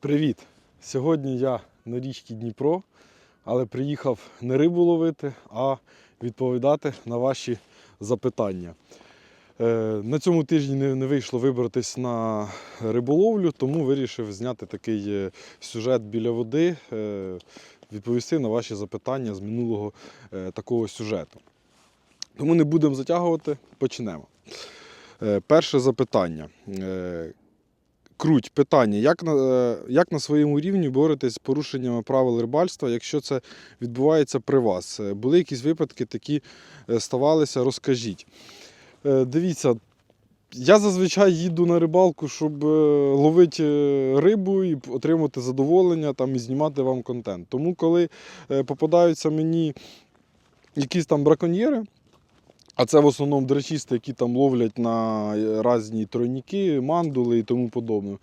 Привіт! Сьогодні я на річці Дніпро, але приїхав не рибу ловити, а відповідати на ваші запитання. Е, На цьому тижні не, вийшло вибратись на риболовлю, тому вирішив зняти такий е, сюжет біля води, е, відповісти на ваші запитання з минулого такого сюжету. Тому не будемо затягувати, почнемо. Перше запитання. Круть, питання. Як на, е, як на своєму рівні боретесь з порушеннями правил рибальства, якщо це відбувається при вас? Е, Були якісь випадки такі е, ставалися, розкажіть. Дивіться, я зазвичай їду на рибалку, щоб ловити рибу і отримати задоволення там, і знімати вам контент. Тому, коли попадаються мені якісь там браконьєри, а це в основному драчісти, які там ловлять на е, різні тройніки, мандули і тому подобне.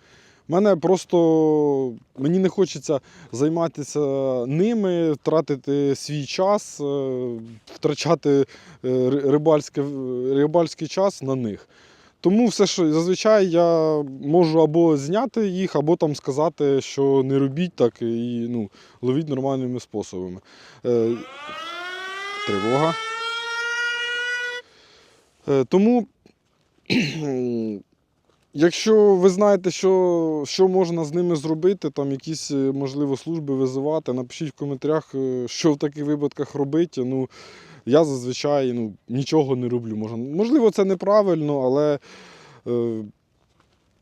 Мене просто мені не хочеться займатися ними, втратити свій час, е, втрачати е, ри- рибальське, рибальський час на них. Тому все, що зазвичай я можу або зняти їх, або там сказати, що не робіть так і ну, ловіть нормальними способами. Тривога. Е, Тому, якщо ви знаєте, що, що можна з ними зробити, там якісь, е, можливо, служби визивати, напишіть в коментарях, е, що в таких випадках робити. Ну, я зазвичай ну, нічого не роблю. Можливо, це неправильно, але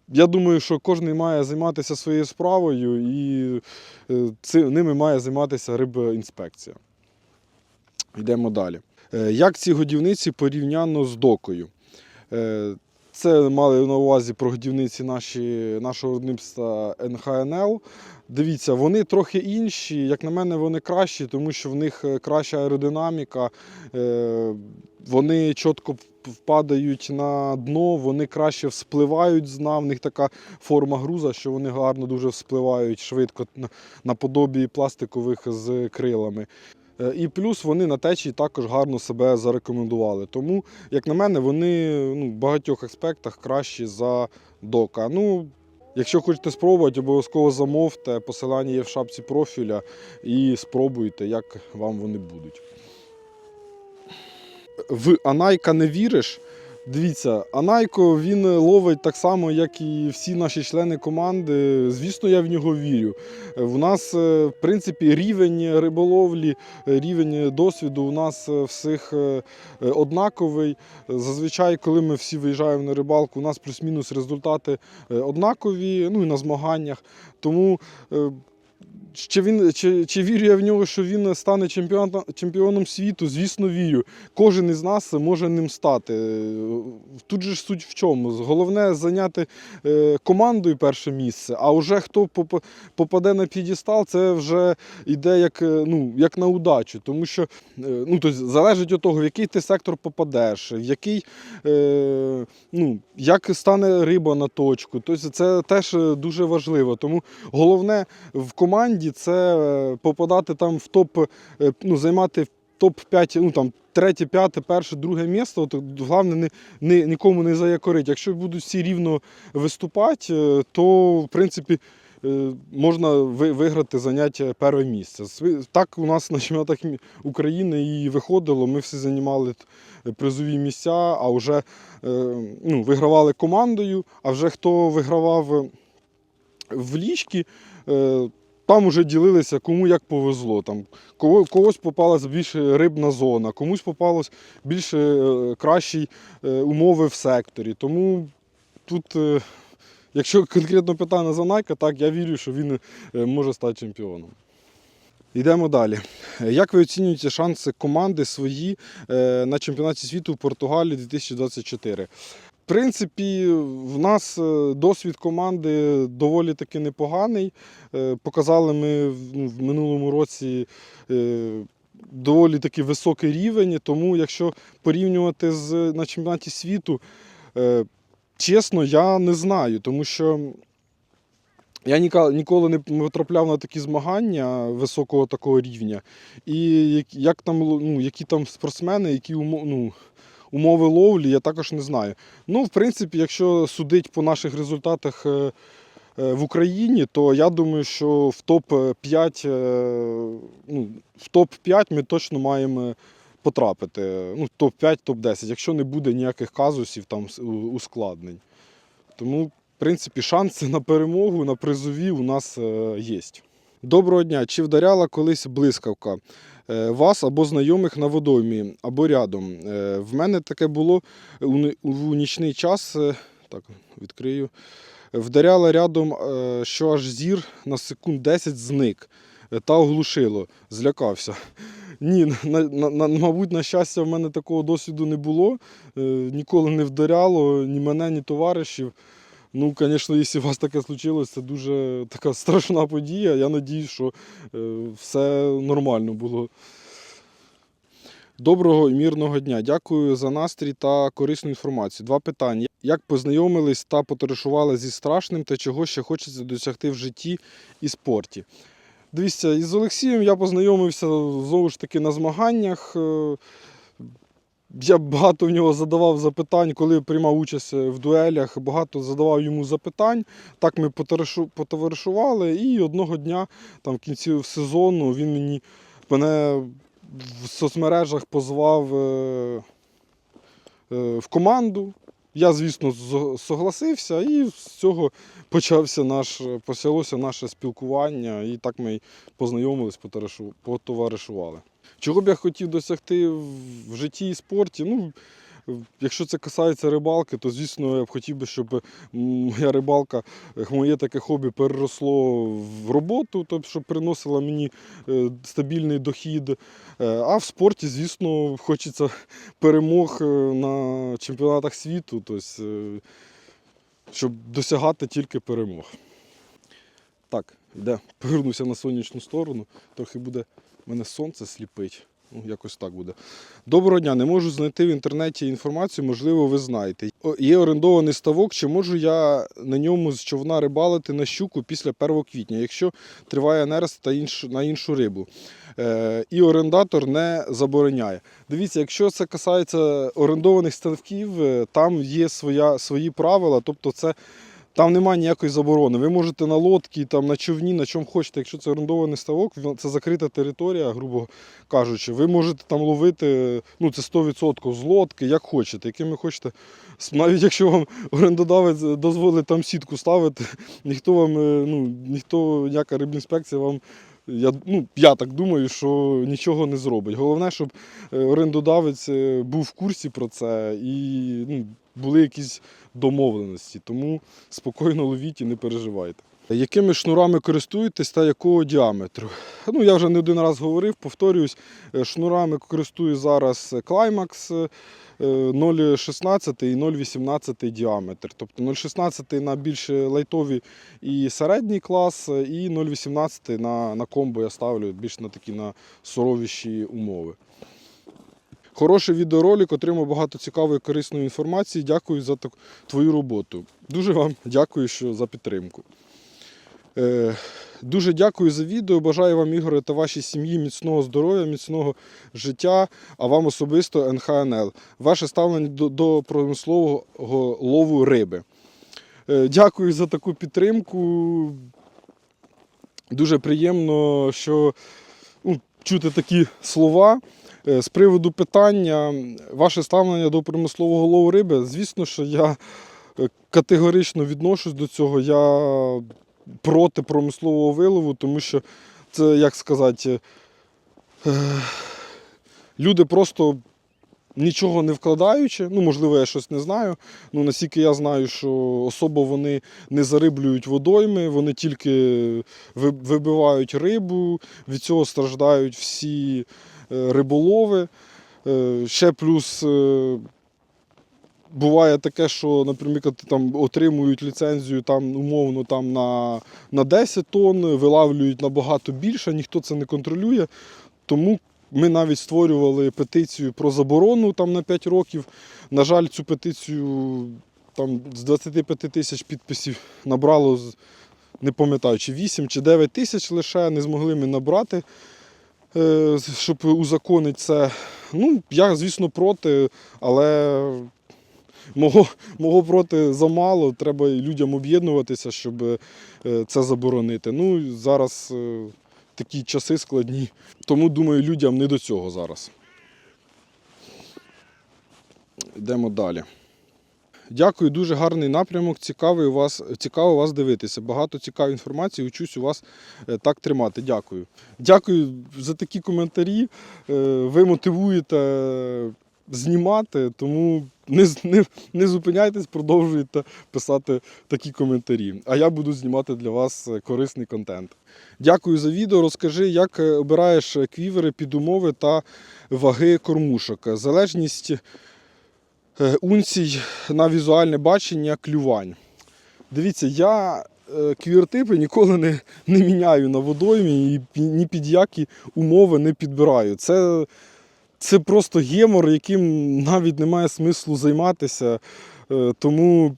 я думаю, що кожен має займатися своєю справою і ними має займатися рибінспекція. Йдемо далі. Е, Як ці годівниці порівняно з докою? Е, Це мали на увазі про годівниці наші, нашого виробництва НХНЛ. Дивіться, вони трохи інші. Як на мене, вони кращі, тому що в них е, краща аеродинаміка, вони чітко впадають на дно, вони краще вспливають з дна, в них така форма груза, що вони гарно дуже вспливають швидко наподобі пластикових з крилами. Е, І плюс вони на течії також гарно себе зарекомендували. Тому, як на мене, вони ну, в багатьох аспектах кращі за дока. Ну, якщо хочете спробувати, обов'язково замовте. Посилання є в шапці профіля і спробуйте, як вам вони будуть. В Анайка не віриш. Дивіться, Анайко він ловить так само, як і всі наші члени команди. Звісно, я в нього вірю. В нас, е, в принципі, рівень риболовлі, е, рівень досвіду у нас е, всіх е, е, однаковий. Зазвичай, коли ми всі виїжджаємо на рибалку, у нас плюс-мінус результати е, однакові, ну і на змаганнях. Тому е, чи, він, чи, чи вірю я в нього, що він стане чемпіоном, чемпіоном світу? Звісно, вірю. Кожен із нас може ним стати. Тут же ж суть в чому? Головне зайняти е, командою перше місце, а вже хто попаде на п'єдестал, це вже йде як, е, ну, як на удачу. Тому що е, ну, тобто, залежить від того, в який ти сектор попадеш, в який, е, ну, як стане риба на точку. Тобто, це теж дуже важливо. Тому головне в команді це е, попадати там в топ, е, ну, займати топ-5, ну там третє, п'яте, перше, друге місце. От, головне не, не, нікому не заякорить. Якщо будуть всі рівно виступати, е, то в принципі. Можна виграти заняття перше місце. Так у нас на чемпіонатах України і виходило. Ми всі займали призові місця, а вже ну, вигравали командою. А вже хто вигравав в лічки, е, там вже ділилися, кому як повезло. Там, кого, когось попалась більше рибна зона, комусь попалось більше е, кращі е, умови в секторі. Тому тут, е, якщо конкретно питання за Найка, так я вірю, що він може стати чемпіоном. Йдемо далі. Як ви оцінюєте шанси команди свої на чемпіонаті світу в Португалії 2024? Принципі, в нас е, досвід команди доволі таки непоганий. Е, Показали ми в- ну, минулому році е, доволі таки високий рівень, тому якщо порівнювати з на чемпіонаті світу, чесно, я не знаю, тому що я ніколи не потрапляв на такі змагання високого такого рівня. І як- як там, ну, які там спортсмени, які умо- ну, умови ловлі, я також не знаю. Ну, в принципі, якщо судити по наших результатах е, е, в Україні, то я думаю, що в топ-5 ну, в топ-5 ми точно маємо потрапити. Ну, топ-5, топ-10, якщо не буде ніяких казусів там ускладнень. Тому, в принципі, шанси на перемогу, на призові у нас е, є. Доброго дня. Чи вдаряла колись блискавка е, вас або знайомих на водоймі, або рядом? Е, В мене таке було у, нічний час. е, Так, відкрию. Вдаряла рядом, е, що аж зір на секунд 10 зник е, та оглушило. Злякався. Ні, на, на, мабуть, на щастя, в мене такого досвіду не було. Е, Ніколи не вдаряло ні мене, ні товаришів. Ну, звісно, якщо у вас таке случилось, це дуже така страшна подія. Я надію, що е, все нормально було. Доброго і мирного дня. Дякую за настрій та корисну інформацію. Два питання. Як познайомились та потоваришували зі страшним та чого ще хочеться досягти в житті і спорті? Дивіться, із Олексієм я познайомився знову ж таки на змаганнях. Е, Я багато в нього задавав запитань, коли приймав участь в дуелях, багато задавав йому запитань. Так ми потоваришували, і одного дня, там в кінці сезону, він мені мене в соцмережах позвав е, е, в команду. Я, звісно, согласився, і з цього почався наш, почалося наше спілкування, і так ми познайомились, потоваришували. Чого б я хотів досягти в житті і спорті? Ну, якщо це касається рибалки, то звісно я б хотів би, щоб моя рибалка, е, моє таке хобі переросло в роботу, тобто щоб приносила мені е, стабільний дохід. Е, А в спорті, звісно, хочеться перемог на чемпіонатах світу, тобто, щоб досягати тільки перемог. Так, йде, повернуся на сонячну сторону, трохи буде мене сонце сліпить. Ну, якось так буде. Доброго дня, не можу знайти в інтернеті інформацію, можливо, ви знаєте. Є орендований ставок, чи можу я на ньому з човна рибалити на щуку після 1 квітня, якщо триває нерест та інш, на іншу рибу. Е, і орендатор не забороняє. Дивіться, якщо це касається орендованих ставків, е, там є своя, свої правила, тобто це там немає ніякої заборони. Ви можете на лодці, там, на човні, на чому хочете, якщо це орендований ставок, це закрита територія, грубо кажучи. Ви можете там ловити, ну це 100% з лодки, як хочете, якими хочете. Навіть якщо вам орендодавець дозволить там сітку ставити, ніхто вам, е, ну, ніхто, ніяка рибінспекція вам. Я, ну, я так думаю, що нічого не зробить. Головне, щоб е, орендодавець е, був в курсі про це і ну, були якісь домовленості. Тому спокійно ловіть і не переживайте. Якими шнурами користуєтесь та якого діаметру? Ну, я вже не один раз говорив, повторююсь, е, шнурами користую зараз Climax е, 0,16 і 0,18 діаметр. Тобто 0,16 на більш лайтові і середній клас, е, і 0,18 на, на комбо я ставлю більш на такі на суровіші умови. Хороший відеоролик, отримав багато цікавої корисної інформації. Дякую за так- твою роботу. Дуже вам дякую що за підтримку. Е, дуже дякую за відео. Бажаю вам, Ігоре, та вашій сім'ї міцного здоров'я, міцного життя, а вам особисто НХНЛ. Ваше ставлення до, до промислового лову риби. Е, дякую за таку підтримку. Дуже приємно, що ну, чути такі слова. Е, З приводу питання, ваше ставлення до промислового лову риби, звісно, що я е, категорично відношусь до цього. Я проти промислового вилову, тому що це, як сказати, е, люди просто нічого не вкладаючи, ну, можливо, я щось не знаю. Ну, наскільки я знаю, що особо вони не зариблюють водойми, вони тільки вибивають рибу, від цього страждають всі риболови. Е, Ще плюс е, буває таке, що, наприклад, там отримують ліцензію там, умовно там, на, на 10 тонн, вилавлюють набагато більше, ніхто це не контролює. Тому ми навіть створювали петицію про заборону там, на 5 років. На жаль, цю петицію там, з 25 тисяч підписів набрало, не пам'ятаю, чи 8 чи 9 тисяч лише, не змогли ми набрати, е, щоб узаконити це. Ну, я, звісно, проти, але мого, мого проти замало. Треба людям об'єднуватися, щоб е, це заборонити. Ну, зараз е, такі часи складні. Тому думаю, людям не до цього зараз. Йдемо далі. Дякую, дуже гарний напрямок. Цікавий у вас, цікаво вас дивитися. Багато цікавої інформації. Учусь у вас е, так тримати. Дякую. Дякую за такі коментарі. Е, Ви мотивуєте знімати, тому не, не, не зупиняйтесь, продовжуйте писати такі коментарі. А я буду знімати для вас е, корисний контент. Дякую за відео. Розкажи, як е, обираєш квівери під умови та ваги кормушок. Залежність е, унцій на візуальне бачення клювань. Дивіться, я е, квіртипи ніколи не, не міняю на водоймі і ні під які умови не підбираю. Це, це просто гемор, яким навіть немає смислу займатися. Е, Тому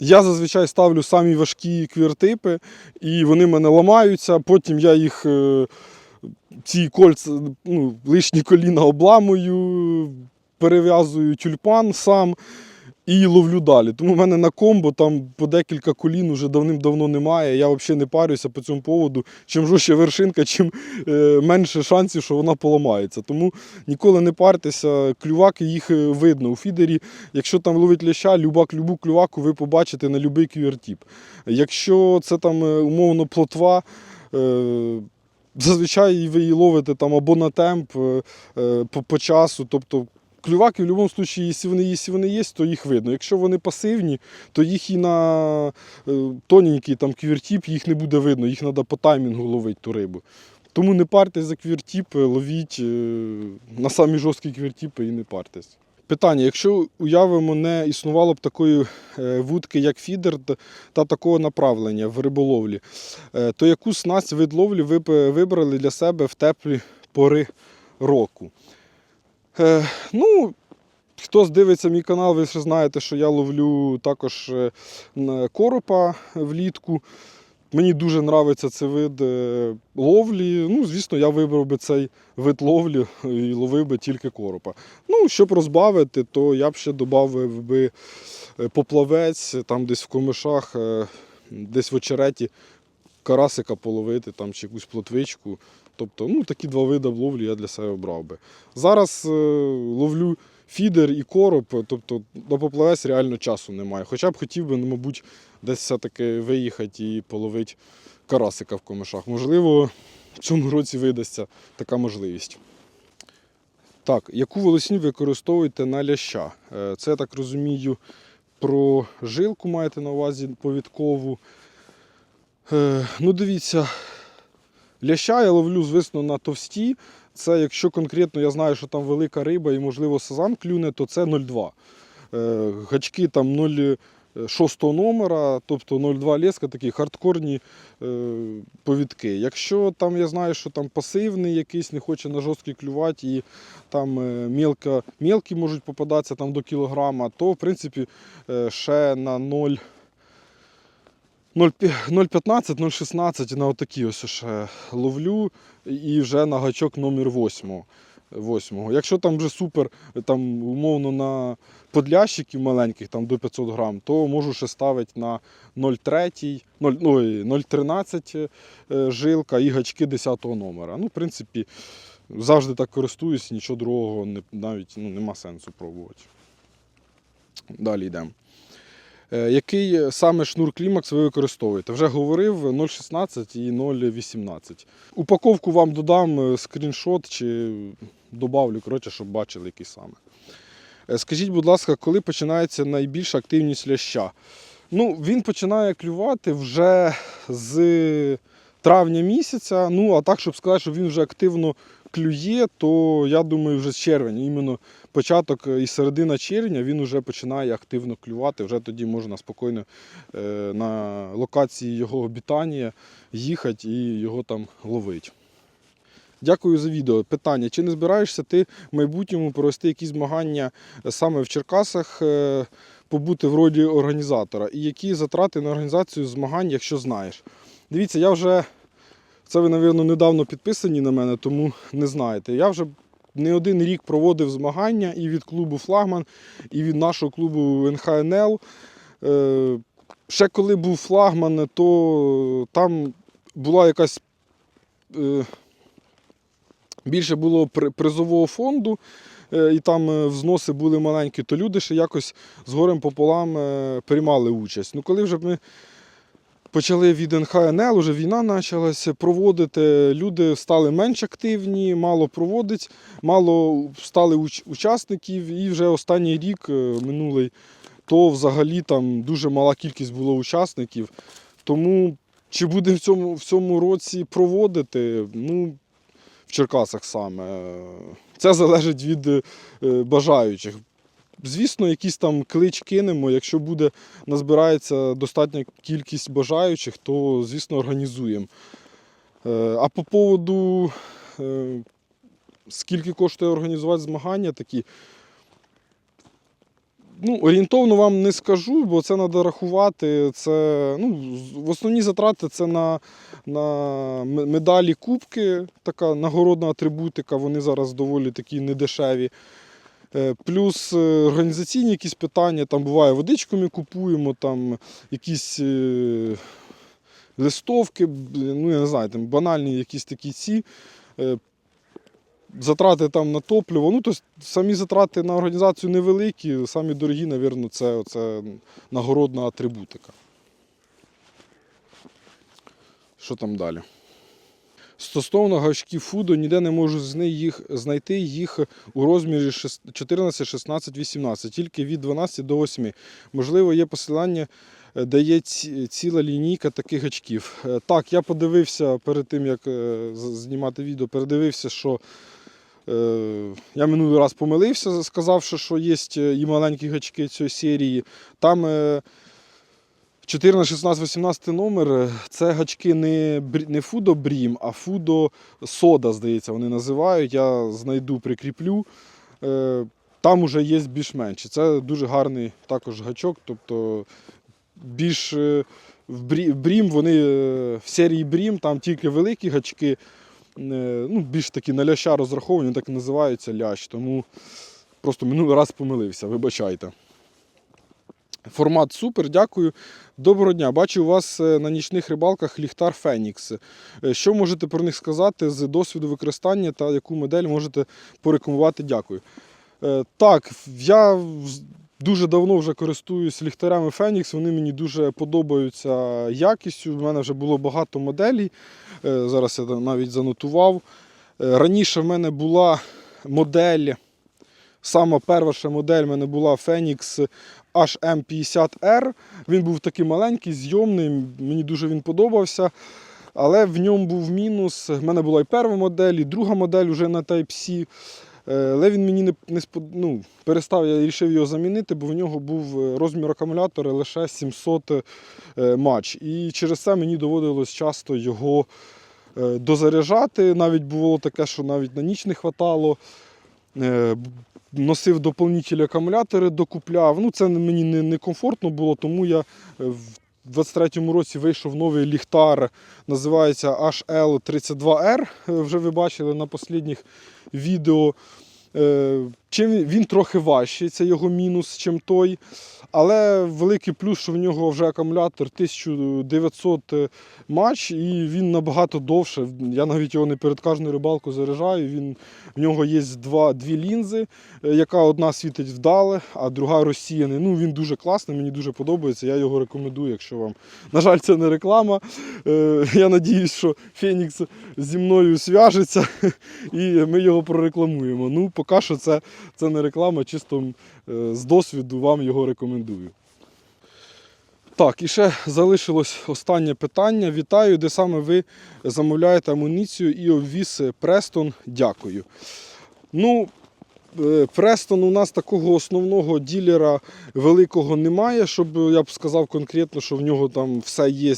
я зазвичай ставлю самі важкі квіртипи, і вони мене ламаються. Потім я їх е, ці кольця, ну, лишні коліна обламую, перев'язую тюльпан сам і ловлю далі. Тому в мене на комбо там по декілька колін уже давним-давно немає. Я взагалі не парюся по цьому поводу. Чим жорстче вершинка, чим е, менше шансів, що вона поламається. Тому ніколи не партеся, клюваки їх е, видно. У фідері, якщо там ловить ляща, любак, любу клюваку ви побачите на будь-який квіртіп. Якщо це там е, умовно плотва. Зазвичай ви її ловите там або на темп, по, по часу. Тобто клюваки в будь-якому випадку, якщо вони, якщо вони є, то їх видно. Якщо вони пасивні, то їх і на е, тоненький там квіртіп їх не буде видно, їх треба по таймінгу ловити ту рибу. Тому не партесь за квіртіпи, ловіть е, на самі жорсткі квіртіпи і не партесь. Питання: якщо уявимо, не існувало б такої е, вудки, як фідер, та- та такого направлення в риболовлі, е, то яку снасть вид ловлі ви б вибрали для себе в теплі пори року? Е, ну, хто дивиться мій канал, ви вже знаєте, що я ловлю також е, коропа влітку. Мені дуже подобається цей вид е, ловлі. Ну, звісно, я вибрав би цей вид ловлі і ловив би тільки коропа. Ну, щоб розбавити, то я б ще додав би поплавець, там десь в комишах, десь в очереті карасика половити там, чи якусь плотвичку. Тобто, ну, такі два види ловлі я для себе обрав би. Зараз е, ловлю фідер і короб, тобто на поплавець реально часу немає. Хоча б хотів би, ну, мабуть, десь все-таки виїхати і половити карасика в комишах. Можливо, в цьому році видасться така можливість. Так, яку волосінь використовуєте на ляща? Е, Це я так розумію, про жилку маєте на увазі повідкову. Е, Ну, дивіться, ляща я ловлю, звісно, на товсті. Це якщо конкретно я знаю, що там велика риба і, можливо, сазан клюне, то це 0,2. Е, Гачки там 0,6 номера, тобто 0,2 леска, такі хардкорні е, повідки. Якщо там я знаю, що там пасивний якийсь, не хоче на жорсткий клювати, і там е, мілка, мілкі можуть попадатися там до кілограма, то в принципі ще на 0. 0,15, 0,16 на отакі ось ще ловлю і вже на гачок номер 8. Восьмого. Якщо там вже супер, там умовно на подлящиків маленьких, там до 500 грам, то можу ще ставити на 0,3, 0, ну, 0,13 е, жилка і гачки 10 номера. Ну, в принципі, завжди так користуюсь, нічого другого не, навіть ну, нема сенсу пробувати. Далі йдемо. Е, Який саме шнур клімакс ви використовуєте? Вже говорив 0,16 і 0,18. Упаковку вам додам е, скріншот чи добавлю, коротше, щоб бачили, який саме. Е, Скажіть, будь ласка, коли починається найбільша активність ляща? Ну, він починає клювати вже з травня місяця. Ну, а так, щоб сказати, що він вже активно клює, то я думаю, вже з червня. Іменно початок і середина червня він вже починає активно клювати. Вже тоді можна спокійно е, на локації його обітання їхати і його там ловити. Дякую за відео. Питання: чи не збираєшся ти в майбутньому провести якісь змагання саме в Черкасах, е, побути в роді організатора? І які затрати на організацію змагань, якщо знаєш? Дивіться, я вже це ви, мабуть, недавно підписані на мене, тому не знаєте. Я вже не один рік проводив змагання і від клубу Флагман, і від нашого клубу НХНЛ. Е, Ще коли був флагман, то там була якась е, більше було призового фонду, е, і там взноси були маленькі, то люди ще якось з горем пополам приймали участь. Ну, коли вже ми почали від НХНЛ, вже війна почалася проводити, люди стали менш активні, мало проводить, мало стали уч- учасників, і вже останній рік е, минулий, то взагалі там дуже мала кількість було учасників. Тому чи буде в цьому, в цьому році проводити, ну, в Черкасах саме. Це залежить від е, бажаючих. Звісно, якийсь там клич кинемо. Якщо буде назбирається достатня кількість бажаючих, то звісно організуємо. Е, А по поводу е, скільки коштує організувати змагання такі. Ну, орієнтовно вам не скажу, бо це треба рахувати. Це, ну, основні затрати це на, на медалі, кубки, така нагородна атрибутика, вони зараз доволі такі недешеві. Е, Плюс е, організаційні якісь питання, там буває водичку ми купуємо, там якісь е, листовки, ну я не знаю, там банальні якісь такі ці. Затрати там на топливо. Ну, тобто самі затрати на організацію невеликі, самі дорогі, мабуть, це оце нагородна атрибутика. Що там далі? Стосовно гачків фуду, ніде не можу з їх знайти їх у розмірі 14, 16, 18, тільки від 12 до 8. Можливо, є посилання, е, де є ціла лінійка таких гачків. Е, Так, я подивився перед тим, як е, знімати відео, передивився, що я минулий раз помилився, сказавши, що є і маленькі гачки цієї серії. Там 14, 16, 18 номер е, це гачки не, не Фудо Брім, а Фудо Сода, здається, вони називають. Я знайду, прикріплю. Е, Там уже є більш-менші. Це дуже гарний також гачок. Тобто більш е, в Брім, вони в серії Брім, там тільки великі гачки, ну, більш такі на ляща розраховані, так і називаються лящ. Тому просто минулий раз помилився, вибачайте. Формат супер, дякую. Доброго дня. Бачу у вас е, на нічних рибалках ліхтар Фенікс. Е, Що можете про них сказати з досвіду використання та яку модель можете порекомендувати? Дякую. Е, Так, я дуже давно вже користуюсь ліхтарями Фенікс. Вони мені дуже подобаються якістю. У мене вже було багато моделей. Зараз я навіть занотував. Раніше в мене була модель. Сама перша модель в мене була Phoenix HM50R. Він був такий маленький, зйомний, мені дуже він подобався. Але в ньому був мінус. В мене була і перша модель, і друга модель вже на Type-C. Е, Але він мені не, не ну, перестав, я вирішив його замінити, бо в нього був е, розмір акумулятора лише 700 е, матч. І через це мені доводилось часто його дозаряджати. Навіть було таке, що навіть на ніч не хватало. Е, Носив доповнительні акумулятори, докупляв. Ну, це мені не, не комфортно було, тому я е, в 23-му році вийшов новий ліхтар, називається HL32R. е, Вже ви бачили на останніх відео. Чим він, він трохи важчий, це його мінус, чим той. Але великий плюс, що в нього вже акумулятор 1900 матч, і він набагато довше. Я навіть його не перед кожною рибалкою заряджаю. Він, в нього є два, дві лінзи, е, яка одна світить вдале, а друга розсіяна. Ну, він дуже класний, мені дуже подобається. Я його рекомендую, якщо вам. На жаль, це не реклама. Е, Я надіюсь, що Фенікс зі мною зв'яжеться і ми його прорекламуємо. Ну, поки що це, це не реклама, чисто е, з досвіду вам його рекомендую. Так, і ще залишилось останнє питання. Вітаю, де саме ви замовляєте амуніцію і обвіз Престон. Дякую. Ну, Престон у нас такого основного ділера великого немає, щоб я б сказав конкретно, що в нього там все є.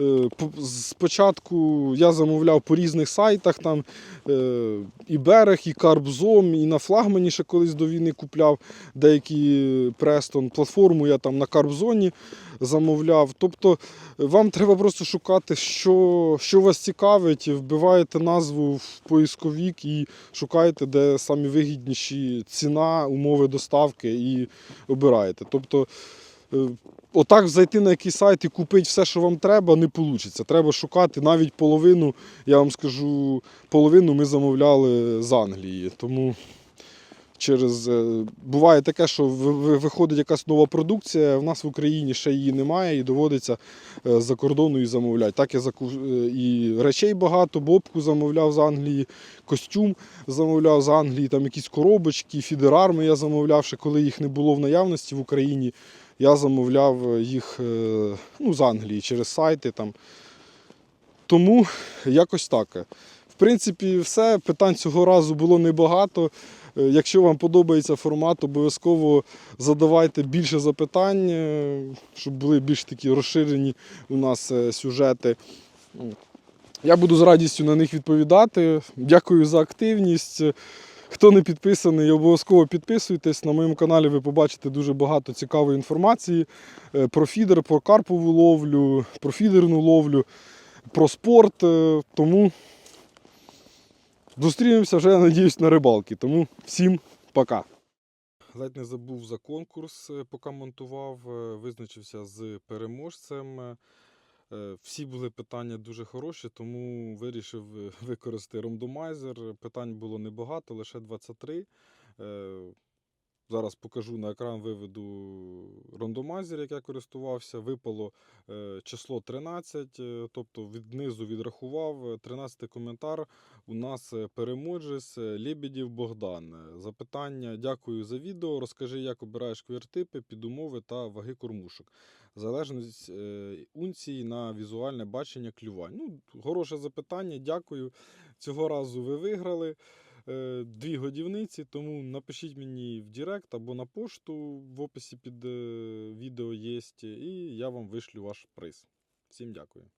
Е, Спочатку я замовляв по різних сайтах, там е, і берег, і Карбзом, і на флагмані ще колись до війни купляв деякі Престон. Платформу я там на Карбзоні замовляв. Тобто вам треба просто шукати, що, що вас цікавить, вбиваєте назву в поисковік і шукаєте, де самі вигідніші ціна, умови доставки і обираєте. Тобто, е, отак зайти на якийсь сайт і купити все, що вам треба, не вийде. Треба шукати навіть половину, я вам скажу, половину ми замовляли з Англії. Тому через е, буває таке, що ви- ви- виходить якась нова продукція, в нас в Україні ще її немає, і доводиться е, з-за кордону і замовляти. Так я заку- е, і речей багато, бобку замовляв з Англії, костюм замовляв з Англії, там якісь коробочки, фідерарми я замовляв, ще коли їх не було в наявності в Україні. Я замовляв їх ну, з Англії через сайти. Там. Тому якось так. В принципі, все. Питань цього разу було небагато. Е, Якщо вам подобається формат, обов'язково задавайте більше запитань, е, щоб були більш такі розширені у нас е, сюжети. Я буду з радістю на них відповідати. Дякую за активність. Хто не підписаний, обов'язково підписуйтесь. На моєму каналі ви побачите дуже багато цікавої інформації про фідер, про карпову ловлю, про фідерну ловлю, про спорт. Тому зустрінемося вже, я надіюсь, на рибалки. Тому всім пока. Ледь не забув за конкурс, е, поки монтував, е, визначився з переможцем. Е, Всі були питання дуже хороші, тому вирішив використати рандомайзер. Питань було небагато, лише 23. Е, Зараз покажу на екран, виведу рандомайзер, як я користувався. Випало е, число 13, е, тобто від низу відрахував. 13 коментар. У нас е, переможець е, Лебедів Богдан. Е, Запитання: дякую за відео. Розкажи, як обираєш квіртипи під умови та ваги кормушок. Залежність е, унції на візуальне бачення клювань. Ну, хороше запитання, дякую. Цього разу ви виграли е, дві годівниці, тому напишіть мені в Директ або на пошту в описі під е, відео є, і я вам вишлю ваш приз. Всім дякую.